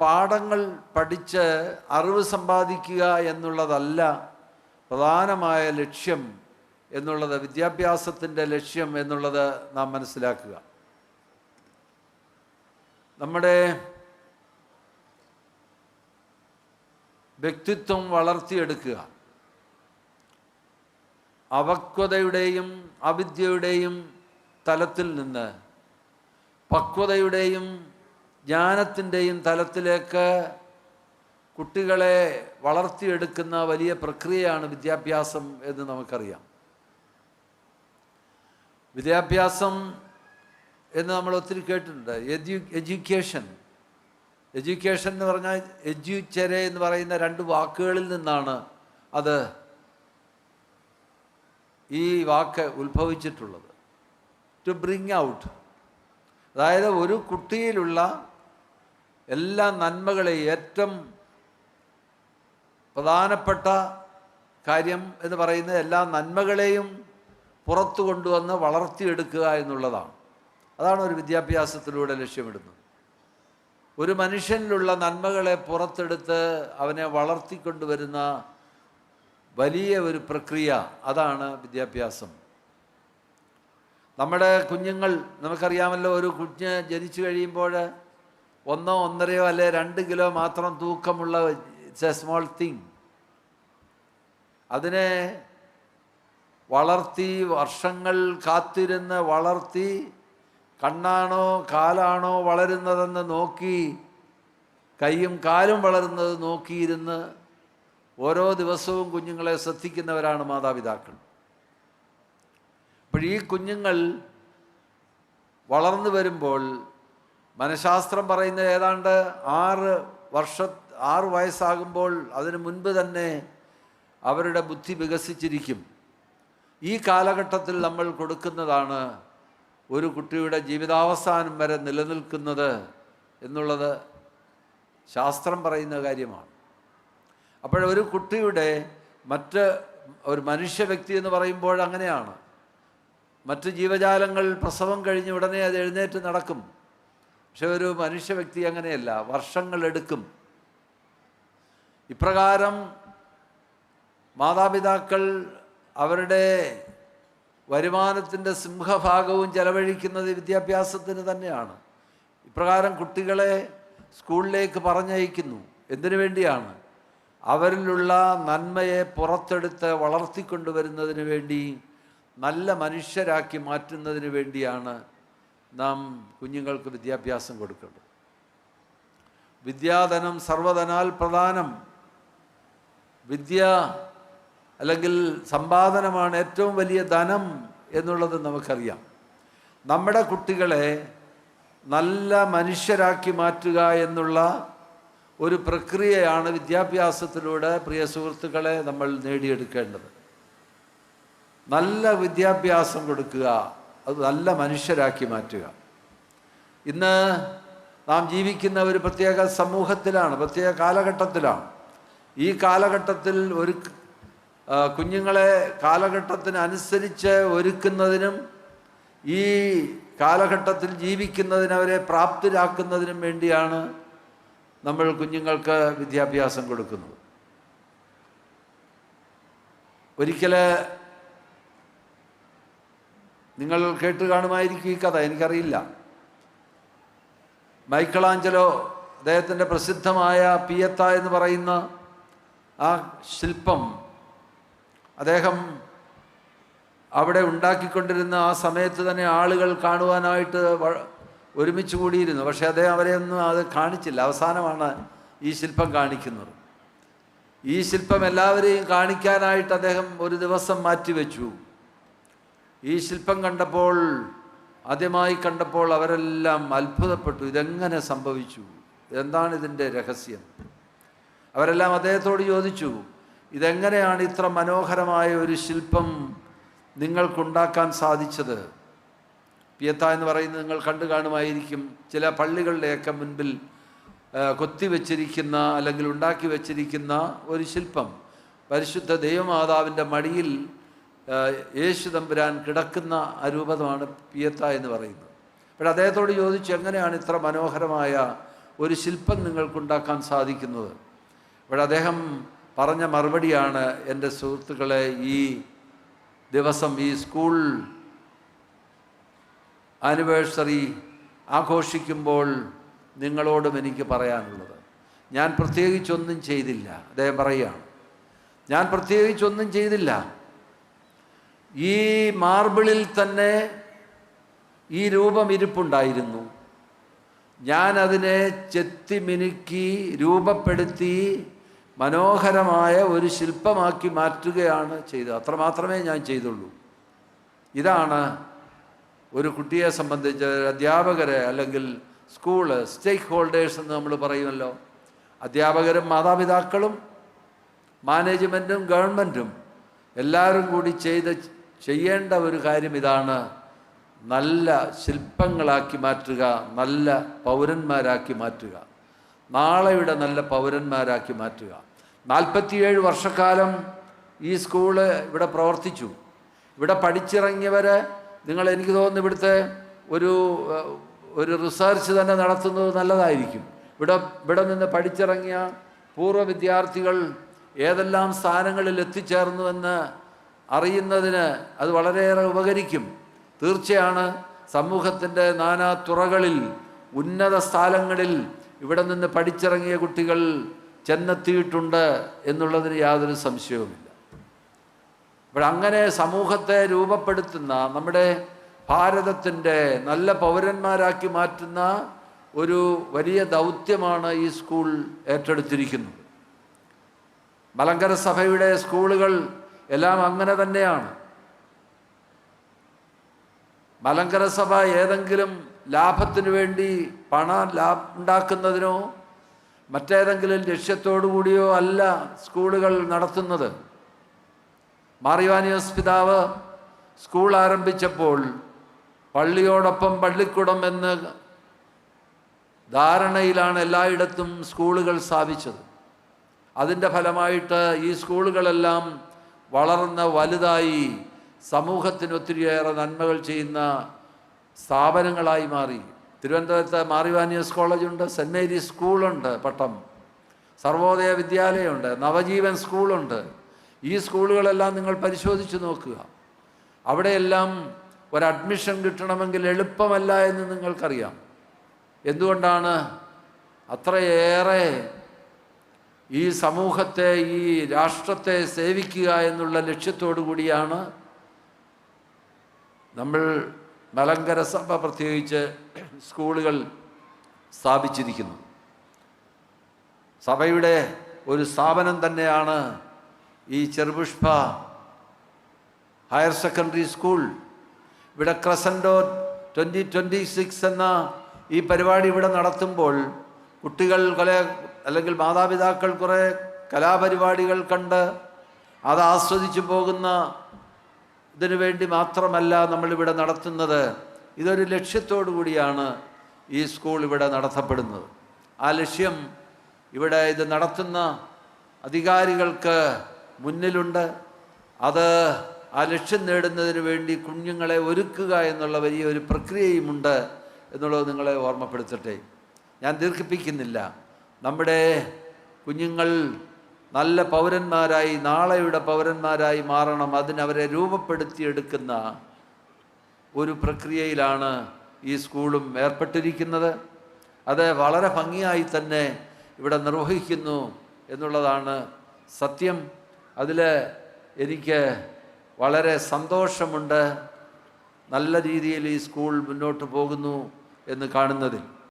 പാഠങ്ങൾ പഠിച്ച് അറിവ് സമ്പാദിക്കുക എന്നുള്ളതല്ല പ്രധാനമായ ലക്ഷ്യം എന്നുള്ളത് വിദ്യാഭ്യാസത്തിന്റെ ലക്ഷ്യം എന്നുള്ളത് നാം മനസ്സിലാക്കുക. നമ്മുടെ വ്യക്തിത്വം വളർത്തിയെടുക്കുക. അവക്വതയുടെയും അവിദ്യയുടെയും തലത്തിൽ നിന്ന് പക്വതയുടെയും ജ്ഞാനത്തിന്റെയും തലത്തിലേക്ക് കുട്ടികളെ വളർത്തിയെടുക്കുന്ന വലിയ പ്രക്രിയയാണ് വിദ്യാഭ്യാസം എന്ന് നമുക്കറിയാം. വിദ്യാഭ്യാസം എന്ന് നമ്മൾ ഒത്തിരി കേട്ടിട്ടുണ്ട്. Edu education. എഡ്യൂക്കേഷൻ എന്ന് പറഞ്ഞാൽ എഡ്യൂച്ചരെ എന്ന് പറയുന്ന രണ്ട് വാക്കുകളിൽ നിന്നാണ് അത് ഈ വാക്ക് ഉത്ഭവിച്ചിട്ടുള്ളത്. To bring out. അതായത് ഒരു കുട്ടിയിലുള്ള എല്ലാ നന്മകളെ ഏറ്റവും പ്രധാനപ്പെട്ട കാര്യം എന്ന് പറയുന്നത് എല്ലാ നന്മകളെയും പുറത്തു കൊണ്ടുവന്ന് വളർത്തിയെടുക്കുക എന്നുള്ളതാണ്. അതാണ് ഒരു വിദ്യാഭ്യാസത്തിലൂടെ ലക്ഷ്യമിടുന്നത്. ഒരു മനുഷ്യനിലുള്ള നന്മകളെ പുറത്തെടുത്ത് അവനെ വളർത്തിക്കൊണ്ടുവരുന്ന വലിയ ഒരു പ്രക്രിയ അതാണ് വിദ്യാഭ്യാസം. നമ്മുടെ കുഞ്ഞുങ്ങൾ നമുക്കറിയാമല്ലോ ഒരു കുഞ്ഞ് ജനിച്ചു കഴിയുമ്പോൾ ഒന്നോ ഒന്നരയോ അല്ലെ രണ്ട് കിലോ മാത്രം തൂക്കമുള്ള ഇറ്റ്സ് എ സ്മോൾ തിങ്. അതിനെ വളർത്തി വർഷങ്ങൾ കാത്തിരുന്ന് വളർത്തി കണ്ണാണോ കാലാണോ വളരുന്നതെന്ന് നോക്കി കൈയും കാലും വളരുന്നത് നോക്കിയിരുന്ന് ഓരോ ദിവസവും കുഞ്ഞുങ്ങളെ ശ്രദ്ധിക്കുന്നവരാണ് മാതാപിതാക്കൾ. അപ്പോൾ ഈ കുഞ്ഞുങ്ങൾ വളർന്നു വരുമ്പോൾ മനഃശാസ്ത്രം പറയുന്ന ഏതാണ്ട് ആറ് വർഷ ആറ് വയസ്സാകുമ്പോൾ അതിനു മുൻപ് തന്നെ അവരുടെ ബുദ്ധി വികസിച്ചിരിക്കും. ഈ കാലഘട്ടത്തിൽ നമ്മൾ കൊടുക്കുന്നതാണ് ഒരു കുട്ടിയുടെ ജീവിതാവസാനം വരെ നിലനിൽക്കുന്നത് എന്നുള്ളത് ശാസ്ത്രം പറയുന്ന കാര്യമാണ്. അപ്പോഴൊരു കുട്ടിയുടെ മറ്റ് ഒരു മനുഷ്യ വ്യക്തി എന്ന് പറയുമ്പോൾ അങ്ങനെയാണ്. മറ്റ് ജീവജാലങ്ങൾ പ്രസവം കഴിഞ്ഞ് ഉടനെ അത് എഴുന്നേറ്റ് നടക്കും. പക്ഷെ ഒരു മനുഷ്യ വ്യക്തി അങ്ങനെയല്ല വർഷങ്ങളെടുക്കും ഇപ്രകാരം മാതാപിതാക്കൾ അവരുടെ വരുമാനത്തിന്റെ സിംഹഭാഗവും ചെലവഴിക്കുന്നത് വിദ്യാഭ്യാസത്തിന് തന്നെയാണ്. ഇപ്രകാരം കുട്ടികളെ സ്കൂളിലേക്ക് പറഞ്ഞയക്കുന്നു. എന്തിനു വേണ്ടിയാണ്? അവരിലുള്ള നന്മയെ പുറത്തെടുത്ത് വളർത്തിക്കൊണ്ടുവരുന്നതിന് വേണ്ടി നല്ല മനുഷ്യരാക്കി മാറ്റുന്നതിന് വേണ്ടിയാണ് നാം കുഞ്ഞുങ്ങൾക്ക് വിദ്യാഭ്യാസം കൊടുക്കേണ്ടത് വിദ്യാധനം സർവധനാൽ പ്രധാനം. വിദ്യ അല്ലെങ്കിൽ സമ്പാദനമാണ് ഏറ്റവും വലിയ ധനം എന്നുള്ളത് നമുക്കറിയാം. നമ്മുടെ കുട്ടികളെ നല്ല മനുഷ്യരാക്കി മാറ്റുക എന്നുള്ള ഒരു പ്രക്രിയയാണ് വിദ്യാഭ്യാസത്തിലൂടെ പ്രിയ സുഹൃത്തുക്കളെ നമ്മൾ നേടിയെടുക്കേണ്ടത്. നല്ല വിദ്യാഭ്യാസം കൊടുക്കുക. അത് നല്ല മനുഷ്യരാക്കി മാറ്റുക. ഇന്ന് നാം ജീവിക്കുന്ന ഒരു പ്രത്യേക സമൂഹത്തിലാണ് പ്രത്യേക കാലഘട്ടത്തിലാണ്. ഈ കാലഘട്ടത്തിൽ ഒരു കുഞ്ഞുങ്ങളെ കാലഘട്ടത്തിനനുസരിച്ച് ഒരുക്കുന്നതിനും ഈ കാലഘട്ടത്തിൽ ജീവിക്കുന്നതിന് അവരെ പ്രാപ്തരാക്കുന്നതിനും വേണ്ടിയാണ് നമ്മൾ കുഞ്ഞുങ്ങൾക്ക് വിദ്യാഭ്യാസം കൊടുക്കുന്നത്. ഒരിക്കൽ നിങ്ങൾ കേട്ട് കാണുമായിരിക്കും ഈ കഥ എനിക്കറിയില്ല. മൈക്കിളാഞ്ചലോ അദ്ദേഹത്തിന്റെ പ്രസിദ്ധമായ പിയത്ത എന്ന് പറയുന്ന ആ ശില്പം അദ്ദേഹം അവിടെ ഉണ്ടാക്കിക്കൊണ്ടിരുന്ന ആ സമയത്ത് തന്നെ ആളുകൾ കാണുവാനായിട്ട് ഒരുമിച്ച് കൂടിയിരുന്നു. പക്ഷേ അദ്ദേഹം അവരെ ഒന്നും അത് കാണിച്ചില്ല. അവസാനമാണ് ഈ ശില്പം കാണിക്കുന്നത്. ഈ ശില്പം എല്ലാവരെയും കാണിക്കാനായിട്ട് അദ്ദേഹം ഒരു ദിവസം മാറ്റിവെച്ചു. ഈ ശില്പം കണ്ടപ്പോൾ ആദ്യമായി കണ്ടപ്പോൾ അവരെല്ലാം അത്ഭുതപ്പെട്ടു. ഇതെങ്ങനെ സംഭവിച്ചു? എന്താണ് ഇതിന്റെ രഹസ്യം? അവരെല്ലാം അദ്ദേഹത്തോട് ചോദിച്ചു ഇതെങ്ങനെയാണ് ഇത്ര മനോഹരമായ ഒരു ശില്പം നിങ്ങൾക്കുണ്ടാക്കാൻ സാധിച്ചത്? പിയത്ത എന്ന് പറയുന്നത് നിങ്ങൾ കണ്ടു കാണുമായിരിക്കും. ചില പള്ളികളുടെയൊക്കെ മുൻപിൽ കൊത്തിവെച്ചിരിക്കുന്ന അല്ലെങ്കിൽ ഉണ്ടാക്കി വെച്ചിരിക്കുന്ന ഒരു ശില്പം. പരിശുദ്ധ ദൈവമാതാവിന്റെ മടിയിൽ യേശു തമ്പുരാൻ കിടക്കുന്ന അരൂപതമാണ് പിയത്ത എന്ന് പറയുന്നത്. അപ്പോൾ അദ്ദേഹത്തോട് ചോദിച്ചു എങ്ങനെയാണ് ഇത്ര മനോഹരമായ ഒരു ശില്പം നിങ്ങൾക്കുണ്ടാക്കാൻ സാധിക്കുന്നത്? അപ്പോൾ അദ്ദേഹം പറഞ്ഞ മറുപടിയാണ് എന്റെ സുഹൃത്തുക്കളെ ഈ ദിവസം ഈ സ്കൂൾ ആനിവേഴ്സറി ആഘോഷിക്കുമ്പോൾ നിങ്ങളോടും എനിക്ക് പറയാനുള്ളത്. ഞാൻ പ്രത്യേകിച്ചൊന്നും ചെയ്തില്ല. അദ്ദേഹം പറയുകയാണ് ഞാൻ പ്രത്യേകിച്ചൊന്നും ചെയ്തില്ല. ഈ മാർബിളിൽ തന്നെ ഈ രൂപം ഇരിപ്പുണ്ടായിരുന്നു. ഞാൻ അതിനെ മിനുക്കി രൂപപ്പെടുത്തി മനോഹരമായ ഒരു ശില്പമാക്കി മാറ്റുകയാണ് ചെയ്തത്. അത്രമാത്രമേ ഞാൻ ചെയ്തുള്ളൂ. ഇതാണ് ഒരു കുട്ടിയെ സംബന്ധിച്ച് അധ്യാപകരെ അല്ലെങ്കിൽ സ്കൂൾ സ്റ്റേക്ക് ഹോൾഡേഴ്സ് എന്ന് നമ്മൾ പറയുമല്ലോ. അധ്യാപകരും മാതാപിതാക്കളും മാനേജ്മെന്റും ഗവൺമെന്റും എല്ലാവരും കൂടി ചെയ്ത് ചെയ്യേണ്ട ഒരു കാര്യം ഇതാണ്. നല്ല ശില്പങ്ങളാക്കി മാറ്റുക നല്ല പൗരന്മാരാക്കി മാറ്റുക. നാളെയുടെ നല്ല പൗരന്മാരാക്കി മാറ്റുക. നാൽപ്പത്തിയേഴ് വർഷക്കാലം ഈ സ്കൂൾ ഇവിടെ പ്രവർത്തിച്ചു. ഇവിടെ പഠിച്ചിറങ്ങിയവർ നിങ്ങൾ എനിക്ക് തോന്നുന്നു ഇവിടുത്തെ ഒരു ഒരു റിസർച്ച് തന്നെ നടത്തുന്നത് നല്ലതായിരിക്കും. ഇവിടെ ഇവിടെ നിന്ന് പഠിച്ചിറങ്ങിയ പൂർവ വിദ്യാർത്ഥികൾ ഏതെല്ലാം സ്ഥാനങ്ങളിൽ എത്തിച്ചേർന്നുവെന്ന് അറിയുന്നതിന് അത് വളരെയേറെ ഉപകരിക്കും. തീർച്ചയാണ് സമൂഹത്തിന്റെ നാനാ തുറകളിൽ ഉന്നത സ്ഥാനങ്ങളിൽ ഇവിടെ നിന്ന് പഠിച്ചിറങ്ങിയ കുട്ടികൾ ചെന്നെത്തിയിട്ടുണ്ട് എന്നുള്ളതിന് യാതൊരു സംശയവുമില്ല. അപ്പോൾ അങ്ങനെ സമൂഹത്തെ രൂപപ്പെടുത്തുന്ന നമ്മുടെ ഭാരതത്തിന്റെ നല്ല പൗരന്മാരാക്കി മാറ്റുന്ന ഒരു വലിയ ദൗത്യമാണ് ഈ സ്കൂൾ ഏറ്റെടുത്തിരിക്കുന്നത്. മലങ്കര സഭയുടെ സ്കൂളുകൾ എല്ലാം അങ്ങനെ തന്നെയാണ്. മലങ്കര സഭ ഏതെങ്കിലും ലാഭത്തിനു വേണ്ടി പണം ലാഭ ഉണ്ടാക്കുന്നതിനോ മറ്റേതെങ്കിലും ലക്ഷ്യത്തോടു കൂടിയോ അല്ല സ്കൂളുകൾ നടത്തുന്നത്. മാറിവാനിയോസ് പിതാവ് സ്കൂൾ ആരംഭിച്ചപ്പോൾ പള്ളിയോടൊപ്പം പള്ളിക്കുടം എന്ന് ധാരണയിലാണ് എല്ലായിടത്തും സ്കൂളുകൾ സ്ഥാപിച്ചത്. അതിന്റെ ഫലമായിട്ട് ഈ സ്കൂളുകളെല്ലാം വളർന്ന വലുതായി സമൂഹത്തിന് ഒത്തിരിയേറെ നന്മകൾ ചെയ്യുന്ന സ്ഥാപനങ്ങളായി മാറി. തിരുവനന്തപുരത്ത് മാറിവാനിയസ് കോളേജുണ്ട് സെന്റ് മേരീസ് സ്കൂളുണ്ട് പട്ടം. സർവോദയ വിദ്യാലയമുണ്ട് നവജീവൻ സ്കൂളുണ്ട്. ഈ സ്കൂളുകളെല്ലാം നിങ്ങൾ പരിശോധിച്ച് നോക്കുക. അവിടെയെല്ലാം ഒരു അഡ്മിഷൻ കിട്ടണമെങ്കിൽ എളുപ്പമല്ല എന്ന് നിങ്ങൾക്കറിയാം. എന്തുകൊണ്ടാണ് അത്രയേറെ ഈ സമൂഹത്തെ ഈ രാഷ്ട്രത്തെ സേവിക്കുക എന്നുള്ള ലക്ഷ്യത്തോടു കൂടിയാണ് നമ്മൾ മലങ്കര സഭ പ്രത്യേകിച്ച് സ്കൂളുകൾ സ്ഥാപിച്ചിരിക്കുന്നു സഭയുടെ ഒരു സ്ഥാപനം തന്നെയാണ് ഈ ചെറുപുഷ്പ ഹയർ സെക്കൻഡറി സ്കൂൾ. ഇവിടെ ക്രസൻഡോ ട്വന്റി ട്വന്റി സിക്സ് എന്ന ഈ പരിപാടി ഇവിടെ നടത്തുമ്പോൾ കുട്ടികൾ കുറെ അല്ലെങ്കിൽ മാതാപിതാക്കൾ കുറേ കലാപരിപാടികൾ കണ്ട് അത് ആസ്വദിച്ചു പോകുന്ന ഇതിനു വേണ്ടി മാത്രമല്ല നമ്മളിവിടെ നടത്തുന്നത്. ഇതൊരു ലക്ഷ്യത്തോടു കൂടിയാണ് ഈ സ്കൂൾ ഇവിടെ നടത്തപ്പെടുന്നത്. ആ ലക്ഷ്യം ഇവിടെ ഇത് നടത്തുന്ന അധികാരികൾക്ക് മുന്നിലുണ്ട്. അത് ആ ലക്ഷ്യം നേടുന്നതിന് വേണ്ടി കുഞ്ഞുങ്ങളെ ഒരുക്കുക എന്നുള്ള വലിയൊരു പ്രക്രിയയുമുണ്ട് എന്നുള്ളത് നിങ്ങളെ ഓർമ്മപ്പെടുത്തട്ടെ. ഞാൻ ദീർഘിപ്പിക്കുന്നില്ല. നമ്മുടെ കുഞ്ഞുങ്ങൾ നല്ല പൗരന്മാരായി നാളെയുടെ പൗരന്മാരായി മാറണം. അതിനവരെ രൂപപ്പെടുത്തിയെടുക്കുന്ന ഒരു പ്രക്രിയയിലാണ് ഈ സ്കൂളും ഏർപ്പെട്ടിരിക്കുന്നത്. അത് വളരെ ഭംഗിയായി തന്നെ ഇവിടെ നിർവഹിക്കുന്നു എന്നുള്ളതാണ് സത്യം. അതിൽ എനിക്ക് വളരെ സന്തോഷമുണ്ട്. നല്ല രീതിയിൽ ഈ സ്കൂൾ മുന്നോട്ട് പോകുന്നു എന്ന് കാണുന്നതിൽ.